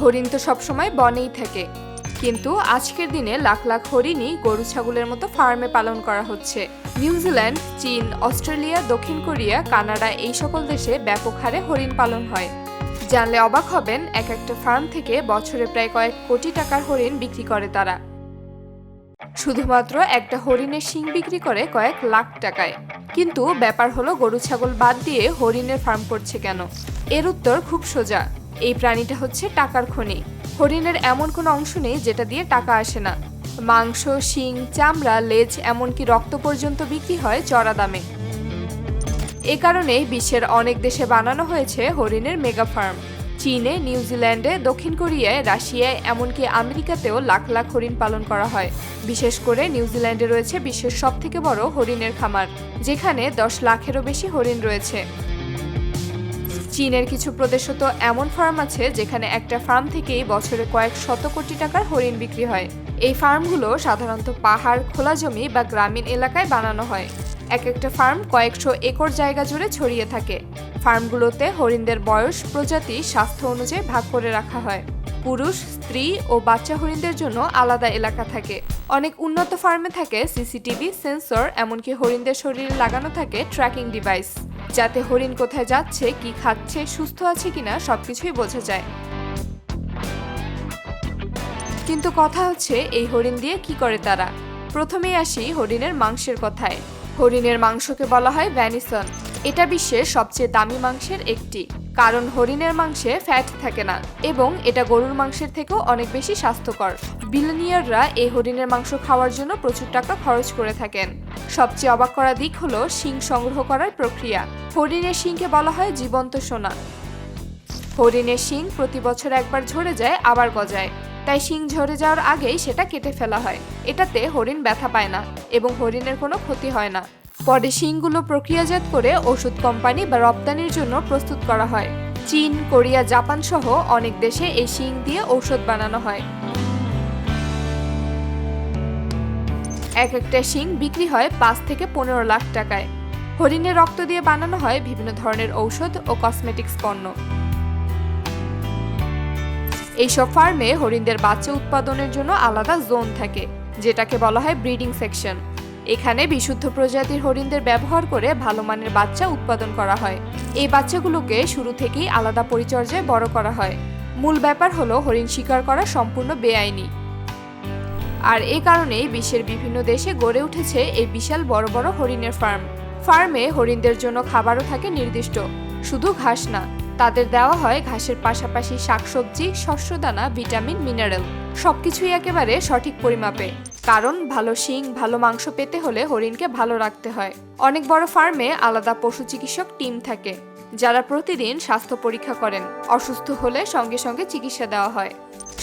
হরিণ তো সবসময় বনেই থাকে। কিন্তু আজকের দিনে লাখ লাখ হরিণই গরু ছাগলের মতো ফার্মে পালন করা হচ্ছে। নিউজিল্যান্ড চীন, অস্ট্রেলিয়া, দক্ষিণ কোরিয়া, কানাডা এই সকল দেশে ব্যাপক হারে হরিণ পালন হয়। জানলে অবাক হবেন, এক একটা ফার্ম থেকে বছরে প্রায় কয়েক কোটি টাকার হরিণ বিক্রি করে তারা। শুধুমাত্র একটা হরিণের শিং বিক্রি করে কয়েক লাখ টাকায়। কিন্তু ব্যাপার হলো গরু ছাগল বাদ দিয়ে হরিণের ফার্ম করছে কেন? এর উত্তর খুব সোজা। এই প্রাণীটা হচ্ছে টাকার খনি। হরিণের এমন কোনো অংশ নেই যেটা দিয়ে টাকা আসে না। মাংস, শিং, চামড়া, লেজ এমনকি রক্ত পর্যন্ত বিক্রি হয় চড়া দামে। এ কারণেই বিশ্বের অনেক দেশে বানানো হয়েছে হরিণের মেগা ফার্ম। চীনে নিউজিল্যান্ডে দক্ষিণ কোরিয়ায়, রাশিয়ায়, এমনকি আমেরিকাতেও লাখ লাখ হরিণ পালন করা হয়। বিশেষ করে নিউজিল্যান্ডে রয়েছে বিশ্বের সবথেকে বড় হরিণের খামার, যেখানে দশ লাখেরও বেশি হরিণ রয়েছে। চীনের কিছু প্রদেশও তো এমন ফার্ম আছে যেখানে একটা ফার্ম থেকেই বছরে কয়েক শত কোটি টাকার হরিণ বিক্রি হয়। এই ফার্মগুলো সাধারণত পাহাড়, খোলা জমি বা গ্রামীণ এলাকায় বানানো হয়। এক একটা ফার্ম কয়েকশো একর জায়গা জুড়ে ছড়িয়ে থাকে। ফার্মগুলোতে হরিণদের বয়স, প্রজাতি, স্বাস্থ্য অনুযায়ী ভাগ করে রাখা হয়। পুরুষ, স্ত্রী ও বাচ্চা হরিণদের জন্য আলাদা এলাকা থাকে। অনেক উন্নত ফার্মে থাকে সিসিটিভি, সেন্সর, এমনকি হরিণদের শরীরে লাগানো থাকে ট্র্যাকিং ডিভাইস। যাতে হরিণ কোথায় যাচ্ছে, কি খাচ্ছে, সুস্থ আছে কিনা সবকিছুই বোঝা যায়। কিন্তু কথা হচ্ছে, এই হরিণ দিয়ে কি করে তারা? প্রথমেই আসি হরিণের মাংসের কথায়। হরিণের মাংসকে বলা হয় ভ্যানিসন। এটা বিশ্বের সবচেয়ে দামি মাংসের একটি। কারণ হরিণের মাংসে ফ্যাট থাকে না এবং এটা গরুর মাংসের থেকেও অনেক বেশি স্বাস্থ্যকর। বিলিনিয়াররা এই হরিণের মাংস খাওয়ার জন্য প্রচুর টাকা খরচ করে থাকেন। সবচেয়ে অবাক করা দিক হলো শিং সংগ্রহ করার প্রক্রিয়া। হরিণের শিংকে বলা হয় জীবন্ত সোনা। হরিণের শিং প্রতি বছর একবার ঝরে যায়, আবার গজায়। তাই শিং ঝরে যাওয়ার আগেই সেটা কেটে ফেলা হয়। এটাতে হরিণ ব্যথা পায় না এবং হরিণের কোনো ক্ষতি হয় না। পরে শিংগুলো প্রক্রিয়াজাত করে ওষুধ কোম্পানি বা রপ্তানির জন্য প্রস্তুত করা হয়। চীন, কোরিয়া, জাপান সহ অনেক দেশে এই শিং দিয়ে ঔষধ বানানো হয়। এক একটা শিং বিক্রি হয় পাঁচ থেকে পনেরো লাখ টাকায়। হরিণের রক্ত দিয়ে বানানো হয় বিভিন্ন ধরনের ঔষধ ও কসমেটিক্স পণ্য। এইসব ফার্মে হরিণদের বাচ্চা উৎপাদনের জন্য আলাদা জোন থাকে, যেটাকে বলা হয় ব্রিডিং সেকশন। এখানে বিশুদ্ধ প্রজাতির হরিণদের ব্যবহার করে ভালো মানের বাচ্চা উৎপাদন করা হয়। এই বাচ্চাগুলোকে শুরু থেকেই আলাদা পরিচর্যায় বড় করা হয়। মূল ব্যাপার হলো হরিণ শিকার করা সম্পূর্ণ বেআইনি। আর এই কারণেই বিশ্বের বিভিন্ন দেশে গড়ে উঠেছে এই বিশাল বড় বড় হরিণের ফার্ম। ফার্মে হরিণদের জন্য খাবারও থাকে নির্দিষ্ট, শুধু ঘাস না, তাদের দেওয়া হয় ঘাসের পাশাপাশি শাকসবজি, শস্যদানা, ভিটামিন, মিনারেল, সবকিছুই একেবারে সঠিক পরিমাপে। কারণ ভালো শিং, ভালো মাংস পেতে হলে হরিণকে ভালো রাখতে হয়। অনেক বড় ফার্মে আলাদা পশু চিকিৎসক টিম থাকে, যারা প্রতিদিন স্বাস্থ্য পরীক্ষা করেন, অসুস্থ হলে সঙ্গে সঙ্গে চিকিৎসা দেওয়া হয়।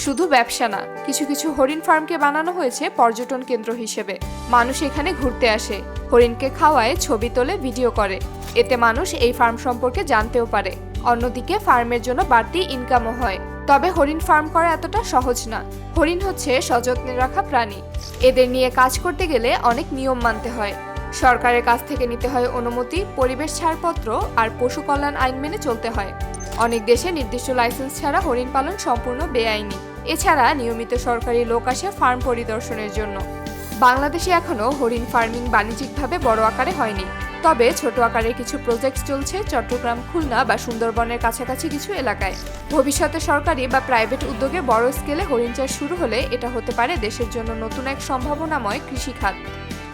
শুধু ব্যবসা না, কিছু কিছু হরিণ ফার্মকে বানানো হয়েছে পর্যটন কেন্দ্র হিসেবে। মানুষ এখানে ঘুরতে আসে, হরিণকে খাওয়ায়, ছবি তোলে, ভিডিও করে। এতে মানুষ এই ফার্ম সম্পর্কে জানতেও পারে। অন্যদিকে ফার্মের জন্য বাড়তি ইনকামও হয়। তবে হরিণ ফার্ম করা এতটা সহজ না। হরিণ হচ্ছে সযত্নে রাখা প্রাণী। এদের নিয়ে কাজ করতে গেলে অনেক নিয়ম মানতে হয়। সরকারের কাছ থেকে নিতে হয় অনুমতি, পরিবেশ ছাড়পত্র আর পশু কল্যাণ আইন মেনে চলতে হয়। অনেক দেশে নির্দিষ্ট লাইসেন্স ছাড়া হরিণ পালন সম্পূর্ণ বেআইনি। এছাড়া নিয়মিত সরকারি লোক আসে ফার্ম পরিদর্শনের জন্য। বাংলাদেশে এখনও হরিণ ফার্মিং বাণিজ্যিকভাবে বড় আকারে হয়নি। তবে ছোট আকারের কিছু প্রজেক্ট চলছে চট্টগ্রাম, খুলনা বা সুন্দরবনের কাছাকাছি কিছু এলাকায়। ভবিষ্যতে সরকারি বা প্রাইভেট উদ্যোগে বড় স্কেলে হরিণ চাষ শুরু হলে এটা হতে পারে দেশের জন্য নতুন এক সম্ভাবনাময় কৃষিখাত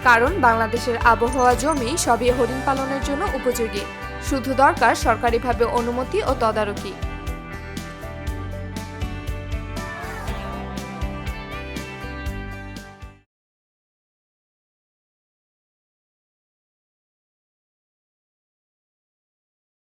কারণ বাংলাদেশের আবহাওয়া, জমি সবই হরিণ পালনের জন্য উপযোগী। শুধু দরকার সরকারিভাবে অনুমতি ও তদারকি।